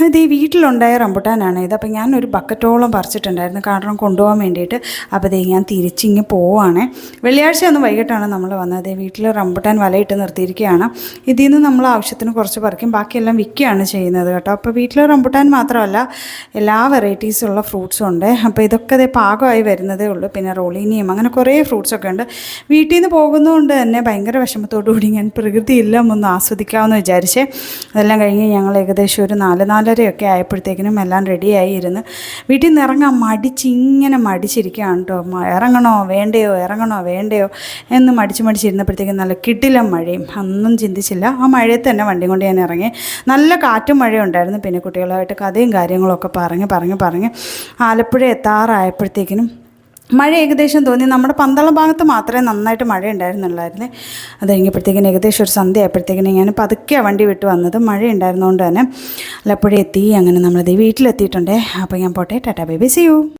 അത് ഈ വീട്ടിലുണ്ടായ റംബുട്ടാനാണ് ഇത്. അപ്പോൾ ഒരു ബക്കറ്റോളം പറിച്ചിട്ടുണ്ടായിരുന്നു. കാരണം കൊണ്ടുപോകാൻ വേണ്ടിയിട്ട്. അപ്പോൾ ദേ ഞാൻ തിരിച്ചിങ്ങ് പോവാണ്. വെള്ളിയാഴ്ച ഒന്ന് വൈകിട്ടാണ് നമ്മൾ വന്നത്. വീട്ടിൽ റംബുട്ടാൻ വലയിട്ട് നിർത്തിയിരിക്കുകയാണ്. ഇതിൽ നിന്ന് നമ്മൾ ആവശ്യത്തിന് കുറച്ച് പറിക്കും. ബാക്കിയെല്ലാം വിൽക്കുകയാണ് ചെയ്യുന്നത് കേട്ടോ. അപ്പോൾ വീട്ടിൽ റംബുട്ടാൻ മാത്രമല്ല എല്ലാ വെറൈറ്റീസുള്ള ഫ്രൂട്ട്സും ഉണ്ട്. അപ്പോൾ ഇതൊക്കെ ദേ പാകമായി വരുന്നതേ ഉള്ളൂ. പിന്നെ റോളീനിയും അങ്ങനെ കുറേ ഫ്രൂട്ട്സൊക്കെ ഉണ്ട്. വീട്ടിൽ നിന്ന് പോകുന്നതുകൊണ്ട് തന്നെ ഭയങ്കര വിഷമത്തോടു കൂടി ഞാൻ പ്രകൃതിയെല്ലാം ഒന്ന് ആസ്വദിക്കാമെന്ന് വിചാരിച്ചേ. അതെല്ലാം കഴിഞ്ഞ് ഞങ്ങൾ ഏകദേശം ഒരു നാല് നാലരയൊക്കെ ആയപ്പോഴത്തേക്കിനും എല്ലാം റെഡിയായി ഇരുന്ന് വീട്ടിൽ നിന്ന് ഇറങ്ങാൻ മടിച്ച് ഇങ്ങനെ മടിച്ചിരിക്കുകയാണ് കേട്ടോ. ഇറങ്ങണോ? വേണ്ടയോ? ഇറങ്ങണോ? വേണ്ടയോ? എന്ന് മടിച്ച് മടിച്ചിരുന്നപ്പോഴത്തേക്കും നല്ല കിട്ടില്ല മഴയും. ഒന്നും ചിന്തിച്ചില്ല. ആ മഴയത്ത് തന്നെ വണ്ടി കൊണ്ട് ഞാൻ ഇറങ്ങി. നല്ല കാറ്റും മഴയും ഉണ്ടായിരുന്നു. പിന്നെ കുട്ടികളുമായിട്ട് കഥയും കാര്യങ്ങളൊക്കെ പറഞ്ഞ് പറഞ്ഞ് പറഞ്ഞ് ആലപ്പുഴ എത്താറായപ്പോഴത്തേക്കിനും മഴ ഏകദേശം തോന്നി. നമ്മുടെ പന്തളം ഭാഗത്ത് മാത്രമേ നന്നായിട്ട് മഴ ഉണ്ടായിരുന്നുള്ളായിരുന്നേ അത് കഴിഞ്ഞപ്പോഴത്തേക്കിന് ഏകദേശം ഒരു സന്ധ്യ ആയപ്പോഴത്തേക്കിന് ഞാൻ പതുക്കെ വണ്ടി വിട്ട് വന്നത് മഴ ഉണ്ടായിരുന്നതുകൊണ്ട് തന്നെ. ആലപ്പുഴ എത്തി. അങ്ങനെ നമ്മളത് വീട്ടിലെത്തിയിട്ടുണ്ടേ. അപ്പോൾ ഞാൻ പോട്ടെ. Tata baby see you.